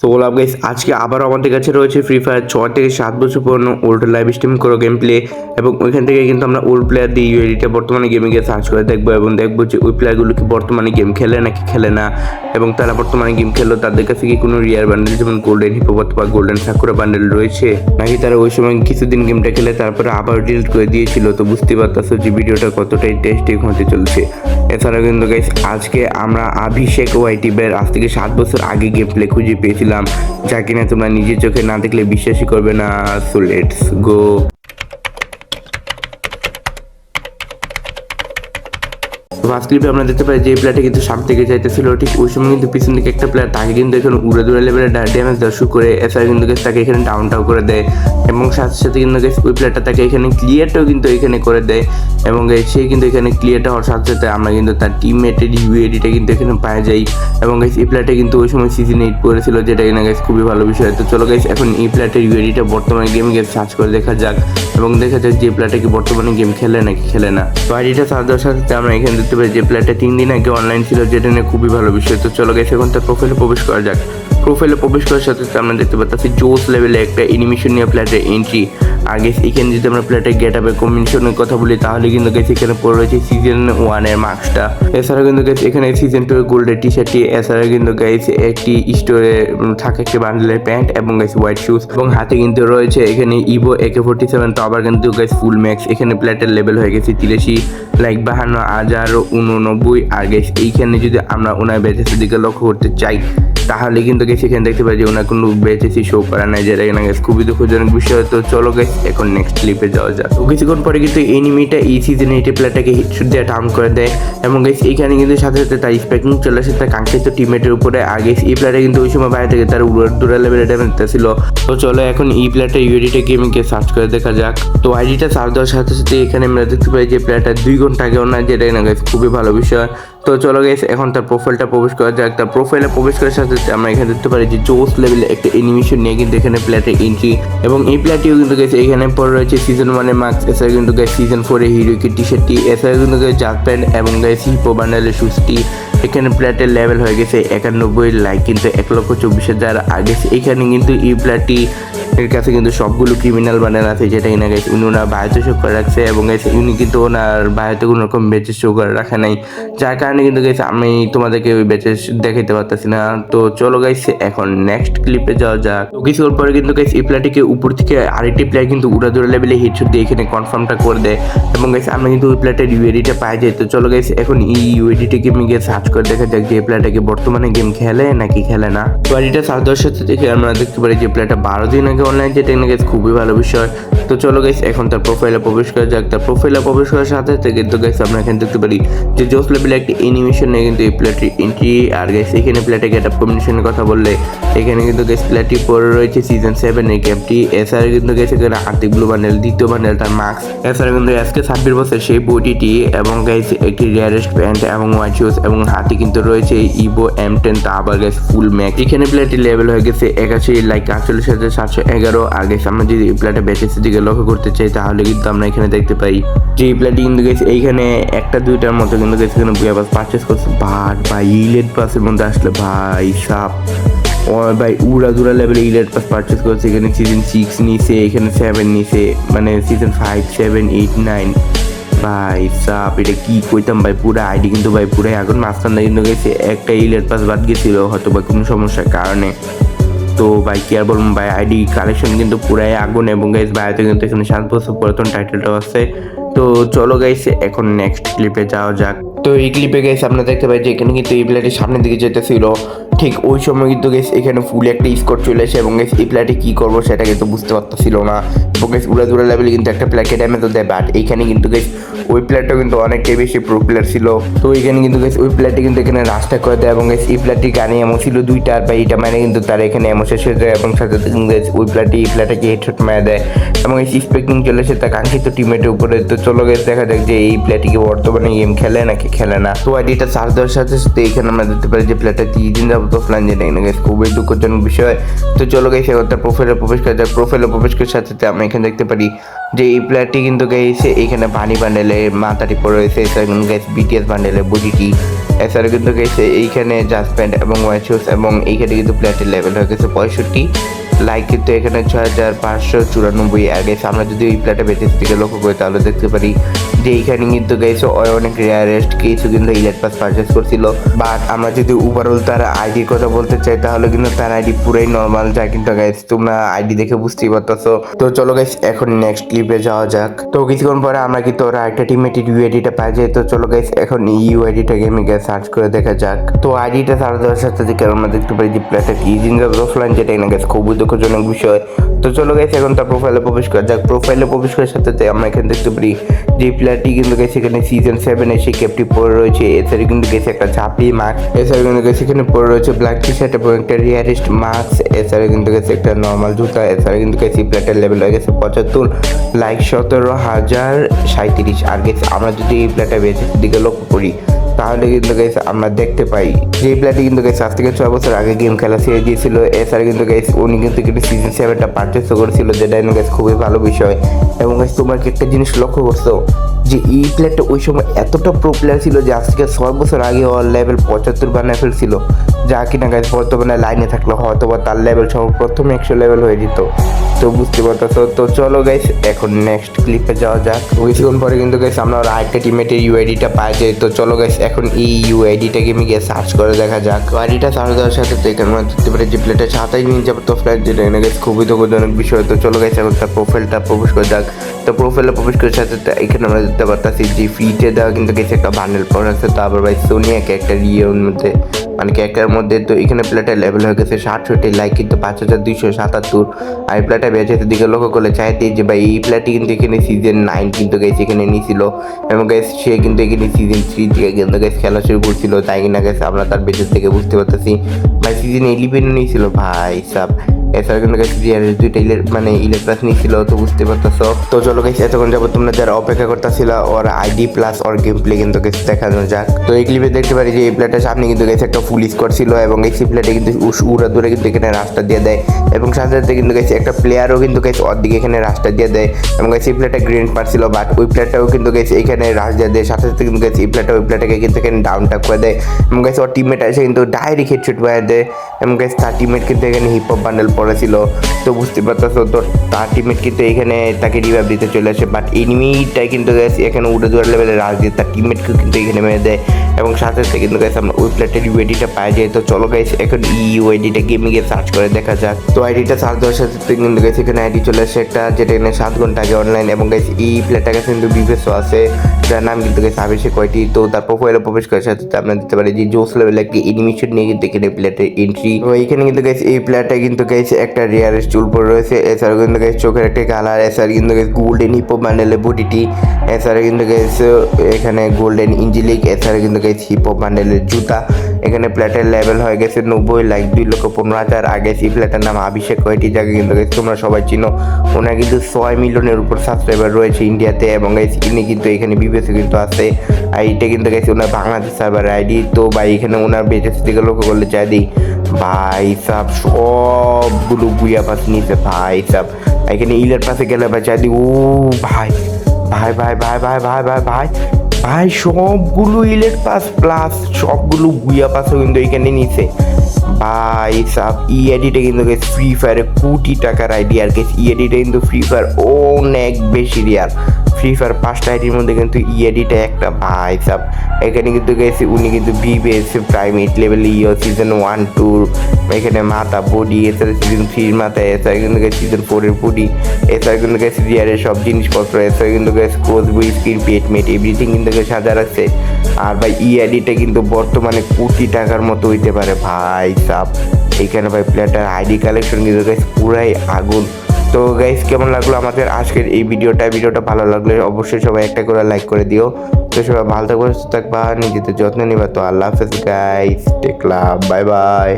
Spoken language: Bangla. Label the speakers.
Speaker 1: সো গোলাপ গাইস আজকে আবারও আমাদের কাছে রয়েছে ফ্রি ফায়ার ছয় থেকে সাত বছর পুরনো ওল্ড লাইভ স্ট্রিম করো গেম প্লে এবং ওইখান থেকে কিন্তু আমরা ওল্ড প্লেয়ার দিয়ে ইউএডিটা বর্তমানে গেমে গিয়ে সার্চ করে দেখব এবং দেখব যে ওই প্লেয়ারগুলো কি বর্তমানে গেম খেলে নাকি খেলে না এবং তারা বর্তমানে গেম খেললো, তাদের কাছে কি কোনো রিয়ার বান্ডেল যেমন গোল্ডেন হিপোপথ বা গোল্ডেন সাকুরা বান্ডেল রয়েছে? নাকি তারা ওই সময় কিছুদিন গেমটা খেলে, তারপরে আবার ডিলিট করে দিয়েছিল? তো বুঝতে পারতেছো যে ভিডিওটা কতটাই টেস্টিং হতে চলছে। এছাড়া কিন্তু গাইস আজকে আমরা অভিষেক ওয়াইটিবের আজ থেকে সাত বছর আগে গেম প্লে খুঁজে পেয়েছিলাম। যা কিনা তোমরা নিজের চোখে না দেখলে বিশ্বাসই করবে না সো লেটস গো ফার্স্ট ক্লিপে আমরা দেখতে পাই যে প্লেয়ারটা কিন্তু সামনে থেকে যাইতেছিল, ঠিক ওই সময় কিন্তু পিছন দিকে একটা প্লেয়ার তাকে কিন্তু এখানে উড়ে দূরে লেভেলে ড্যামেজ দেওয়া শুরু করে, এছাড়া কিন্তু guys তাকে এখানে ডাউন টাউ করে দেয়, এবং সাথে সাথে কিন্তু guys ওই প্লেয়ারটা তাকে এখানে ক্লিয়ারটাও কিন্তু এখানে করে দেয়। এবং সে কিন্তু এখানে ক্লিয়ারটা হওয়ার সাথে সাথে আমরা কিন্তু তার টিমমেটের ইউএডিটা কিন্তু এখানে পাওয়া যাই এবং গাইস এই প্লেয়ারটা কিন্তু ওই সময় সিজন এইট পড়েছিল, যেটা কিনা গাইস খুবই ভালো বিষয়। তো চলো গাইস এখন এই প্লেয়ারটার ইউএডিটা বর্তমানে গেমে গিয়ে সার্চ করে দেখা যাক। এবং দেখা যাক যে প্লেয়ারটা কি বর্তমানে গেম খেলে নাকি খেলে না। তো আইডিটা সার্চ দেওয়ার সাথে সাথে আমরা এখানে দেখতে পাই যে প্লেয়ারটা তিন দিন আগে অনলাইন ছিল, যেটা নিয়ে খুবই ভালো বিষয়। তো চলো গাইস এখন তার প্রোফাইলে প্রবেশ করা যাক। প্রোফাইলে প্রবেশ করার সাথে সাথে আমরা দেখতে পাচ্ছি জোস লেভেলে একটা অ্যানিমেশন নিয়ে প্লেয়ারের এন্ট্রি আগে এখানে যদি আমরা প্লেয়ারের গেট আপের কম্বিনেশনের কথা বলি, তাহলে কিন্তু গেছে এখানে পড়ে রয়েছে সিজন ওয়ানের মার্কসটা এছাড়া কিন্তু গেছে এখানে সিজন টু গোল্ডের টি শার্টটি এছাড়া কিন্তু গাইছে একটি স্টোরে থাকে একটি বান্ডেলের প্যান্ট এবং গাইছে হোয়াইট শুজ এবং হাতে কিন্তু রয়েছে এখানে ইভো একে ফোর্টি সেভেন তো আবার কিন্তু গাইস ফুল ম্যাক্স এখানে প্লেয়ারের লেভেল হয়ে গেছে তিরাশি লাইক বাহান্ন, হাজার, উননব্বই। আর গেস এইখানে যদি আমরা ওনার ব্যাচের দিকে লক্ষ্য করতে চাই, তাহলে কিন্তু এখানে দেখতে পাই যে ওনার কোনো বেচেসি শো করা নাই যেটা এখানে গেছে খুবই দুঃখজনক বিষয় তো চলো গেছে এখন নেক্সট ক্লিপে যাওয়া যাক। তো কিছুক্ষণ পরে কিন্তু এনিমিটা এই সিজনে এই প্লেয়ারটাকে হিটশুট দিয়ে ডাউন করে দেয়। এবং গেছে এইখানে কিন্তু সাথে সাথে তার স্পেকিং চলে আসে, তার কাঙ্ক্ষিত টিমমেটের উপরে। আগে এই প্লেয়ারটা কিন্তু ওই সময় বাইরে থেকে তার দূরা লেভেলে ড্যামেজ ছিল তো চলো এখন এই প্লেয়ারটা ইউডিটা গেমিংকে সার্চ করে দেখা যাক। তো আইডিটা সার্চ দেওয়ার সাথে সাথে এখানে আমরা দেখতে পাই যে প্লেয়ারটা দুই ঘণ্টা আগেও না যেটা কিনা গেছে খুবই ভালো বিষয়। তো চলো গেছে এখন তার প্রোফাইলটা প্রবেশ করা যাক। তার প্রোফাইলে প্রবেশ করার সাথে সাথে আমরা এখানে দেখতে পারি যে জোস লেভেলে একটা অ্যানিমেশন নিয়ে কিন্তু এখানে প্লেয়ারের এন্ট্রি এবং এই প্লেয়ারটিও কিন্তু গেছে এখানে পরে রয়েছে সিজন ওয়ানের মার্কস এছাড়া কিন্তু গেছে সিজন ফোরে হিরোইকের টি শার্টটি এছাড়া কিন্তু গেছে জাত প্যান্ট এবং গেছে হিপো বান্ডালের শুজটি এখানে প্লেয়ারটির লেভেল হয়ে গেছে একানব্বই লাইক কিন্তু এক লক্ষ চব্বিশ হাজার। আগে এখানে কিন্তু এই প্লেয়ারটি এর কাছে কিন্তু সবগুলো ক্রিমিনাল বান্ডেল আছে যেটা কিনা গেছে উনি ওনার বায়ুতে শো করে রাখছে এবং গেছে উনি কিন্তু ওনার বায়ুতে কোনো রকম বেচে শো করে রাখে নাই। যার কারণে কিন্তু গেছে আমি তোমাদেরকে ওই বেচে দেখাইতে পারতেছি না। তো চলো গাইছে এখন নেক্সট ক্লিপে যাওয়া যাক। তো কিছুক্ষণ পরে কিন্তু গাইছে এই প্লেয়ারটিকে উপর থেকে আরেকটি প্লেয়ার কিন্তু উড়াদুরা লেভেলে হিটশুট দিয়ে এখানে কনফার্মটা করে দেয়। এবং গেছে আমরা কিন্তু ওই প্লেয়ারটার ইউএডিটা পাই যাই তো চলো গেছে এখন এই ইউএডিটাকে আমি গিয়ে সার্চ করে দেখা যাক যে এই প্লেয়ারটাকে বর্তমানে গেম খেলে নাকি খেলে না। তো আইডিটা সার্চ সাথে দেখে আমরা দেখতে পারি যে প্লেয়ারটা বারো দিন আগে অনলাইন এনে গেছে খুবই ভালো বিষয়। তো চলো গাইস এখন তার প্রোফাইলে প্রবেশ করা যাক। তার প্রোফাইলে প্রবেশ করার সাথে সাথে কিন্তু গাইস আমরা এখানে দেখতে পারি যে জোস লেভেলে একটি অ্যানিমেশন নিয়ে কিন্তু এই প্লেয়ারটি এন্ট্রি আর গাইস এখানে প্লেয়ারটা গেট আপ কম্বিনেশনের কথা বললে, এখানে কিন্তু গাইস প্লেয়ারটি পরে রয়েছে সিজন সেভেন এই ক্যাপটি এছাড়া কিন্তু গেছে আর্থিক ব্লু বান্ডেল, দ্বিতীয় বান্ডেল, তার মার্কস এছাড়া কিন্তু আজকে ছাব্বিশ বছর সেই বইটিটি এবং গাইস একটি রেয়ারেস্ট প্যান্ট এবং হোয়াইট শুজ এবং হাতে কিন্তু রয়েছে ইভো এম টেন তা আবার গাইস ফুল ম্যাক এখানে প্লেয়ারটি লেভেল হয়ে গেছে একাশি লাইক আটচল্লিশ হাজার সাতশো এগারো আগে আমরা যদি প্লেয়ারটা ব্যাচেসের দিকে লক্ষ্য করতে চাই, তাহলে কিন্তু আমরা এখানে দেখতে পাই যে প্লেয়ারটি কিন্তু গেছে এইখানে একটা দুইটার মতো কিন্তু গেছে এখানে পারচেস করছে। বাট ভাই ইলেট পাসের মধ্যে আসলে ভাই, সাপ। ভাই, উড়া দুরা লেভেলে ইলেট পাস পারচেস করছে। এখানে সিজন সিক্স নিছে, এখানে সেভেন নিছে মানে season five seven eight nine ভাই, সাপ, এটা কি কইতাম ভাই, পুরো আইডি কিন্তু ভাই পুরাই এখন মাঝখানে কিন্তু গেছে একটা ইলেট পাস বাদ গেছিল হয়তো বা কোনো সমস্যার কারণে। তো ভাই, কি আর বলব ভাই আইডি কালেকশন কিন্তু পুরাই আগুন এবং গাইস ভাইতে কিন্তু এখানে সাত বছর পুরাতন টাইটেলটাও আছে। তো চলো গাইস এখন নেক্সট ক্লিপে যাওয়া যাক। তো এই ক্লিপে গাইস আপনারা দেখতে পাই যে এখানে কিন্তু এই প্লেয়ারটি সামনের দিকে যেতেছিল। ঠিক ওই সময় কিন্তু গেছে এখানে ফুল একটা স্কোর চলে এসে এবং গেস এই প্লেয়ারটি কী করব সেটা কিন্তু বুঝতে পারতেছিল না। এবং গেস উড়া দুরা লেভেলে কিন্তু একটা প্লেয়ারকে ড্যামেজ দেয় বাট এইখানে কিন্তু গেস ওই প্লেয়ারটা কিন্তু অনেকটাই বেশি প্রো প্লেয়ার ছিল। তো এখানে কিন্তু গেস ওই প্লেয়ারটি কিন্তু এখানে রাস্তা করে দেয় এবং গেস এই প্লেয়ারটি গানে এমন ছিল দুইটা বা এটা মানে কিন্তু তার এখানে এমন শেষ হয়ে যায় এবং সাথে সাথে কিন্তু ওই প্লেয়ারটি এই প্লেয়ারটাকে হেডশট মেরে দেয়। এবং এই স্পেকিং চলে এসে তার কাঙ্ক্ষিত টিমের উপরে তো চলো গেছে দেখা যাক যে এই প্লেয়ারটিকে বর্তমানে গেম খেলে নাকি খেলে না। তো আইডিটা চার্জ দেওয়ার সাথে সাথে এখানে আমরা দেখতে পারি যে প্লেয়ারটা তিন দিন যাবত অফলাইন যে নেই। গেছে খুবই দুঃখজনক বিষয়। তো চলো গেছে তার প্রোফাইলে প্রবেশ করা যায় প্রোফাইলে প্রবেশ করার সাথে সাথে আমরা এখানে দেখতে পারি যে এই প্লেয়ারটি কিন্তু গেছে এখানে পানি বান্ডেলে মাথাটি পড়ে রয়েছে। গেছে বিটিএস বান্ডেলে বডিটি এছাড়া কিন্তু গেছে এইখানে জাস্ট প্যান্ট এবং হোয়াইট এবং এইখানে কিন্তু প্লেটের লেভেল হয়ে গেছে পঁয়ষট্টি। লাইক কিন্তু এখানে ছয় হাজার পাঁচশো চুরানব্বই, আগে আমরা যদি এই প্লেটে বেঁচে থেকে লক্ষ্য করি তাহলে দেখতে পারি যে এইখানে কিন্তু গেছে অনেক রেয়ারেস্ট কিছু কিন্তু ইলেট পাস পারচেস করছিল। বাট আমরা যদি ওভারঅল তার আইডির কথা বলতে চাই, তাহলে কিন্তু তার আইডি পুরাই নর্মাল যা কিন্তু গাইস তোমরা আইডি দেখে বুঝতেই পারতেছো। তো চলো গাইস এখন নেক্সট ক্লিপে যাওয়া যাক। তো কিছুক্ষণ পরে আমরা কিন্তু ওরা একটা টিমের ইউআইডিটা পাই যাই তো চলো গাইস এখন এই ইউআইডিটাকে আমি গিয়ে সার্চ করে দেখা যাক। তো আইডিটা সার্চ দেওয়ার সাথে সাথে আমরা দেখতে পাই যে প্লেটটা কি জিঙ্গার অফলাইন যেটা না গেছে খুবই দুঃখজনক বিষয়। তো চলো গাইস এখন তার প্রোফাইলে প্রবেশ করা যাক। প্রোফাইলে প্রবেশ করার সাথে সাথে আমরা এখানে দেখতে পারি যে প্লেয়ারটি কিন্তু গেছে এখানে সিজন সেভেন এসে ক্যাপটি পরে রয়েছে। এছাড়া কিন্তু গেছে একটা ঝাপড়ি মাস্ক এছাড়া কিন্তু গেছে এখানে পরে রয়েছে ব্ল্যাক টি শার্ট এবং একটা রিয়ারিস্ট মাস্ক এছাড়া কিন্তু গেছে একটা নর্মাল জুতা, এছাড়া কিন্তু গেছে প্লেটের লেভেল হয়ে গেছে পঁচাত্তর লাইক সতেরো হাজার সাঁত্রিশ আর গেছে আমরা যদি এই প্লেটটা বেঁচে, দিকে লক্ষ্য করি তাহলে কিন্তু গাইস আমরা দেখতে পাই। যে প্লেয়ারটি কিন্তু গাইস আজ থেকে ছয় বছর আগে গেম খেলা ছেড়ে দিয়েছিল। এছাড়া কিন্তু গাইস উনি কিন্তু কিন্তু সিজন সেভেনটা পার্চেস করেছিল যেটা কিন্তু গাইস খুবই ভালো বিষয়। এবং গাইস তোমার একটা জিনিস লক্ষ্য করছ? যে এই প্লেয়ারটা ওই সময় এতটা প্রো প্লেয়ার ছিল যে আজ থেকে ছয় বছর আগে ওর লেভেল পঁচাত্তর বানায় ফেলছিল। যা কিনা গাইস বর্তমানে লাইনে থাকলে হয়তো বা তার লেভেল সব প্রথম একশো লেভেল হয়ে যেত। তো বুঝতে পারতো তো চলো গাইস এখন নেক্সট ক্লিপে যাওয়া যাক। কিছুক্ষণ পরে কিন্তু গাইস আমরা ওর আরেকটা টিমেটের ইউআইডিটা পাই যাই তো চলো গাইস এখন এই ইউআইডিটাকে আমি গিয়ে সার্চ করে দেখা যাক। আইডিটা সার্চ দেওয়ার সাথে তো এখানে আমরা দেখতে পারি যে প্লেটে সাতাইশ মিনিট যাব তো ফ্লাইট যেটা এনে গেছে খুবই দুঃখজনক বিষয়। তো চলো গাইস এখন তার প্রোফাইলটা প্রবেশ করে যাক। তো প্রোফাইলে প্রবেশ করার সাথে এখানে আমরা দেখতে পারতেছি যে ফ্রিতে দেওয়া কিন্তু গেছে একটা বান্ডেল পাওয়া আছে। তারপর ভাই সোনিয়া একটা ইয়ের মধ্যে মানে ক্যারেক্টারের মধ্যে তো এখানে প্লেটের লেভেল হয়ে গেছে সাতষট্টি লাইক কিন্তু পাঁচ হাজার দুইশো সাতাত্তর। আর এই প্লেটটা বেঁচে দিকে লক্ষ্য করলে চাইতে যে ভাই, এই প্লেটটি কিন্তু এখানে সিজন নাইন কিন্তু গেছে এখানে নিয়েছিল এবং গেছে সে কিন্তু এখানে সিজন থ্রি থেকে কিন্তু গেছে খেলা শুরু করছিল। তাই কিনা গেছে আমরা তার বেঁচে থেকে বুঝতে পারতেছি। ভাই সিজন ইলেভেনও নিয়েছিল ভাই, সাব। এছাড়া কিন্তু গেছে জিআরএস দুইটা ইলে মানে ইলেকট্রাস ছিল তো বুঝতে পারতেছ। তো চলো গেছে এতক্ষণ যাব তোমরা যারা অপেক্ষা করতেছিল, ওর আইডি প্লাস ওর গেম প্লে কিন্তু গেছে দেখানো যাক। তো এই ক্লিপে দেখতে পারি যে এই প্লেটার সামনে কিন্তু গেছে একটা ফুল স্কোর ছিল এবং এই প্লেটে কিন্তু উড়া দূরে কিন্তু এখানে রাস্তা দিয়ে দেয়। এবং সাথে সাথে কিন্তু গেছে একটা প্লেয়ারও কিন্তু গেছে ওর দিকে এখানে রাস্তা দিয়ে দেয়। এবং গেছে এই প্লেটটা গ্রিন পার ছিল বাট ওই প্লেয়ারটাও কিন্তু গেছে এখানে রাস দিয়ে দেয়। সাথে সাথে কিন্তু গেছে এই প্লেটটা ওই প্লেটটাকে কিন্তু এখানে ডাউনটা করে দেয়। এবং গেছে ওর টিমমেট এসে কিন্তু ডাইরেক্ট হেডশট মারে দেয়। এবং গেছে তার টিমমেট কিন্তু এখানে হিপ হপ বান্ডেল পড়েছিল। তো বুঝতে পারতেছো, তো তার টিমমেট কিন্তু এখানে তাকে রিভাইভ দিতে চলে আসে। বাট এনিমিটাই কিন্তু গেছে এখানে উড়ে দুয়ার লেভেলে রাজ দিয়ে তার টিমমেটকেও কিন্তু এখানে মেরে দেয়। এবং সাথে সাথে কিন্তু গেছে আমরা ওই প্লেটের ইউআইডিটা পাই যাই তো চলো গাইছে এখন ইউআইডিটা গেমিংয়ে সার্চ করে দেখা যাক। তো আইডিটা সার্চ দেওয়ার সাথে সাথে কিন্তু গেছে এখানে আইডি চলে আসে একটা, যেটা এখানে সাত ঘণ্টা আগে অনলাইন এবং গেছে এই প্লেটটা কাছে কিন্তু বিবেসও আছে, যার নাম কিন্তু গেছে আবেশে কয়টি তো তার প্রোফাইলে প্রবেশ করার সাথে সাথে আমরা দিতে পারি যে জোস লেভেল একটি এনিমেশন নিয়ে কিন্তু এখানে প্লেটের এন্ট্রি তো এখানে কিন্তু গেছে এই প্লেয়ারটা কিন্তু গেছে একটা রেয়ারের চুল পরে রয়েছে। এছাড়াও কিন্তু গেছে চোখের একটা কালার এছাড়া কিন্তু গেছে গোল্ডেন হিপো বান্ডেলের বডিটি এছাড়া কিন্তু গেছে এখানে গোল্ডেন ইঞ্জিলিক এছাড়া কিন্তু গেছে হিপো বান্ডেলের জুতা। এখানে প্লেটের লেভেল হয়ে গেছে নব্বই লাখ দুই লক্ষ পনেরো হাজার। আগে সেই প্লেটের নাম অভিষেক কয়টি জায়গায় কিন্তু গেছে, তোমরা সবাই চিনো। ওনার কিন্তু ছয় মিলিয়নের উপর সাবস্ক্রাইবার রয়েছে ইন্ডিয়াতে এবং গেছে ইনি কিন্তু এখানে বিবেসে কিন্তু আছে। আর এইটা কিন্তু গেছে ওনার বাংলাদেশ সার্ভার আইডি তো ভাই, এখানে ওনার বেজেস থেকে লক্ষ্য করলে চাই দিই। ভাই, সাব, সবগুলো বুয়া পাস নিয়েছে ভাই, সাব। এখানে ইলের পাশে গেলে ভাই চাই দিই, ও ভাই ভাই ভাই ভাই ভাই ভাই ভাই ভাই। ভাই, সবগুলো ইলেট পাস প্লাস সবগুলো বুয়া পাসও কিন্তু এখানে নিছে। ভাই, সাব ই আইডিটা কিন্তু ফ্রি ফায়ারে কোটি টাকার আইডি আর গেছে ই কিন্তু ফ্রি ফায়ার অনেক বেশি রিয়ার ফ্রি ফায়ার পাঁচটা আইডির মধ্যে কিন্তু ই আইডিটা একটা ভাই, সাব এখানে কিন্তু গেছে, উনি কিন্তু বিবিএস প্রাইম এইট লেভেল ইও সিজন ওয়ান টু এখানে মাথা বডি এছাড়া সিজন থ্রির মাথা এছাড়া কিন্তু গেছে সিজন ফোরের বডি এছাড়া কিন্তু গেছে রিয়ারের সব জিনিসপত্র এছাড়া কিন্তু গেছে ক্রোজ বই স্ক্রিন পেট মেট এভরিথিং কিন্তু গেছে সাজা রাখছে আর ভাই ই আইডিটা কিন্তু বর্তমানে কোটি টাকার মতো হইতে পারে ভাই, সাব। এইখানে ভাই প্লেটার আইডি কালেকশন কিন্তু পুরাই আগুন। তো গাইস কেমন লাগল আমাদের আজকের এই ভিডিওটা? ভিডিওটা ভালো লাগলে অবশ্যই সবাই একটা করে লাইক করে দিও। তো সবাই ভালো থাকবে, সুস্থ থাকবা, নিজেদের যত্ন নিবা। তো আল্লাহ হাফেজ গাইস টেকলা বাই বাই